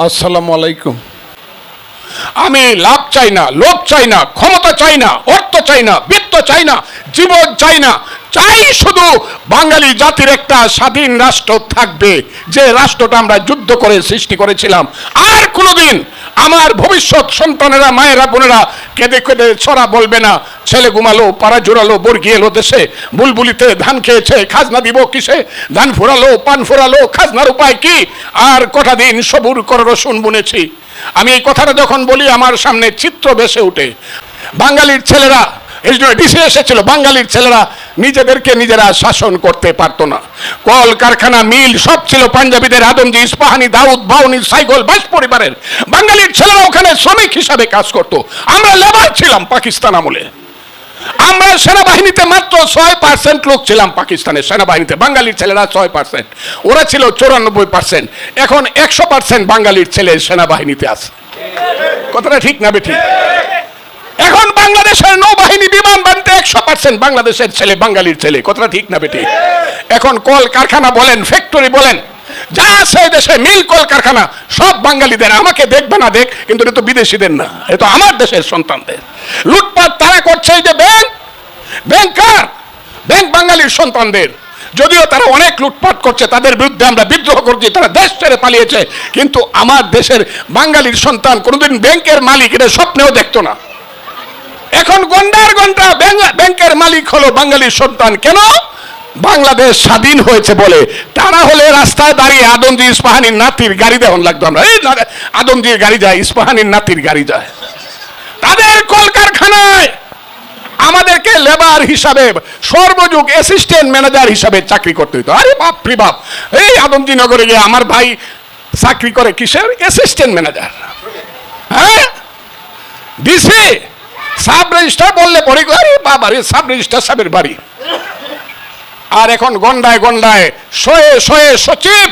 আসসালামু আলাইকুম। আমি লাভ চাই না, লোভ চাই না, ক্ষমতা চাই না, অর্থ চাই না, বৃত্ত চাই না, জীবন চাই না। চাই শুধু বাঙালি জাতির একটা স্বাধীন রাষ্ট্র থাকবে, যে রাষ্ট্রটা আমরা যুদ্ধ করে সৃষ্টি করেছিলাম। আর কোনোদিন আমার ভবিষ্যৎ সন্তানেরা, মায়েরা, বোনেরা কেঁদে কেঁদে ছড়া বলবে না। ছেলে ঘুমালো, পাড়া জোড়ালো, বর্গি এলো দেশে। বুলবুলিতে ধান খেয়েছে, খাজনা দিব কিসে? ধান ফোরালো পান ফোরালো খাজনার উপায় কি? আর কটা দিন সবুর কর রসুন বুনেছি। আমি এই কথাটা যখন বলি, আমার সামনে চিত্র বেসে ওঠে। বাঙালির ছেলেরা, এই জন্য ডিসে এসেছিল, বাঙালির ছেলেরা নিজেদেরকে নিজেরা শাসন করতে পারতো না। কল কারখানা মিল, সব ছিল পাঞ্জাবিদের আদমজি ইস্পাহানি, দাউদ বাউনি, সাইগল বাইশ পরিবারের। বাঙালির ছেলেরা ওখানে শ্রমিক হিসাবে কাজ করত। আমরা লেবার ছিলাম পাকিস্তান আমলে। আমরা সেনাবাহিনীতে মাত্র ছয় পার্সেন্ট লোক ছিলাম পাকিস্তানের সেনাবাহিনীতে। বাঙালির ছেলেরা ছয় পার্সেন্ট ওরা ছিল চৌরানব্বই পার্সেন্ট এখন একশো পার্সেন্ট বাঙালির ছেলে সেনাবাহিনীতে আছে। কথাটা ঠিক না বেঠিক এখন বাংলাদেশের নৌবাহিনী বিমান বানতে একশো পার্সেন্ট বাংলাদেশের ছেলে, বাঙালির ছেলে। কথাটা ঠিক না বেটি? এখন কল কারখানা বলেন ফ্যাক্টরি বলেন, যা আছে দেশে মিল কল কারখানা সব বাঙালিদের। আমাকে দেখবে না দেখ, কিন্তু এটা তো বিদেশিদের না, এটা তো আমার দেশের সন্তানদের। লুটপাট তারা করছে যে ব্যাংক ব্যাংকার ব্যাংক বাঙালির সন্তানদের। যদিও তারা অনেক লুটপাট করছে, তাদের বিরুদ্ধে আমরা বিদ্রোহ করছি, তারা দেশ ছেড়ে পালিয়েছে, কিন্তু আমার দেশের বাঙালির সন্তান কোনোদিন ব্যাংকের মালিক, এটা স্বপ্নেও দেখতো না। এখন গন্ডার গন্ডা, ব্যাং- ব্যাংকের মালিক হলো বাঙালির সন্তান। কেন? বাংলাদেশ স্বাধীন হয়েছে বলে। তারা হলে রাস্তায় দাঁড়িয়ে আদমজি, ইস্পাহানির নাতির গাড়ি দেওয়ান লাগতো আমরা। এই আদমজির গাড়ি যায়, ইস্পাহানির নাতির গাড়ি যায়। তাদের কলকারখানায় আমাদেরকে লেবার হিসাবে, সর্বযুগ অ্যাসিস্ট্যান্ট ম্যানেজার হিসাবে চাকরি করতে হতো আরে বাপ রে বাপ। এই আদমজি নগরে গিয়ে আমার ভাই চাকরি করে কিসের? অ্যাসিস্ট্যান্ট ম্যানেজার হ্যাঁ? ডিসি সাব রেজিস্টার বললে পরে আরে বাবা রে সাব রেজিস্টার সাহেবের বাড়ি। আর এখন গন্ডায় গন্ডায় শয়ে শয়ে সচিব,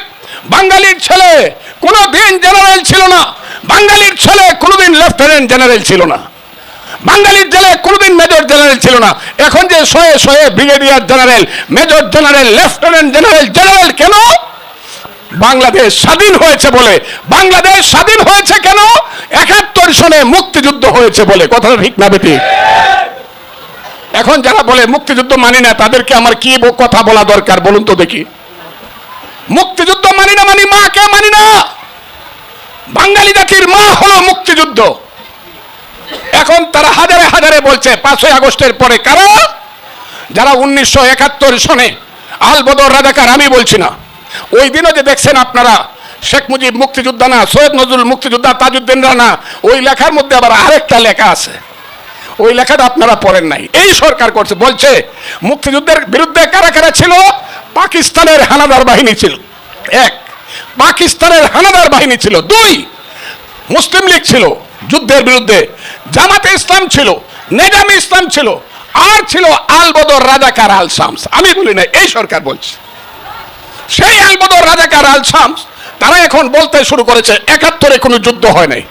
বাঙালির ছেলে কোনো দিন জেনারেল ছিল না। বাঙালির ছেলে কোনোদিন লেফটেন্যান্ট জেনারেল ছিল না। বাঙালির জেলে কোনোদিন মেজর জেনারেল ছিল না। এখন যে শয়ে শয়ে brigadier general, major general, lieutenant general general কেন? বাংলাদেশ স্বাধীন হয়েছে বলে। বাংলাদেশ স্বাধীন হয়েছে কেন? সনে মুক্তিযুদ্ধ হয়েছে বলে, কথাটা ঠিক না বেটি? এখন যারা বলে মুক্তিযুদ্ধ মানি না, তাদেরকে আমার কি কথা বলা দরকার বলুন তো দেখি। মুক্তিযুদ্ধ মানি না মানি মা কে মানি না। বাঙালি জাতির মা হলো মুক্তিযুদ্ধ। এখন তারা হাজারে হাজারে বলছে, পাঁচই আগস্টের পরে কারা? যারা উনিশশো একাত্তর সনে আলবদর রাজাকার, আমি বলছি না। ওই দিনও যে দেখছেন আপনারা শেখ মুজিব মুক্তিযোদ্ধা না, সৈয়দ নজরুল মুক্তিযোদ্ধা, তাজউদ্দিন রানা, ওই লেখার মধ্যে আবার আরেকটা লেখা আছে। ওই লেখাটা আপনারা পড়েন নাই। এই সরকার করছে, বলছে, মুক্তিযুদ্ধের বিরুদ্ধে কারা কারা ছিল? পাকিস্তানের হানাদার বাহিনী ছিল। এক, পাকিস্তানের হানাদার বাহিনী ছিল। দুই, মুসলিম লীগ ছিল যুদ্ধের বিরুদ্ধে। জামাতে ইসলাম ছিল, নেজামে ইসলাম ছিল, আর ছিল আলবদর রাজাকার আল শামস আমি বলি না এই সরকার বলছে। সেই আলবদর রাজাকার আল শামস তারা এখন বলতে শুরু করেছে একাত্তরে কোনো যুদ্ধ হয় নাই।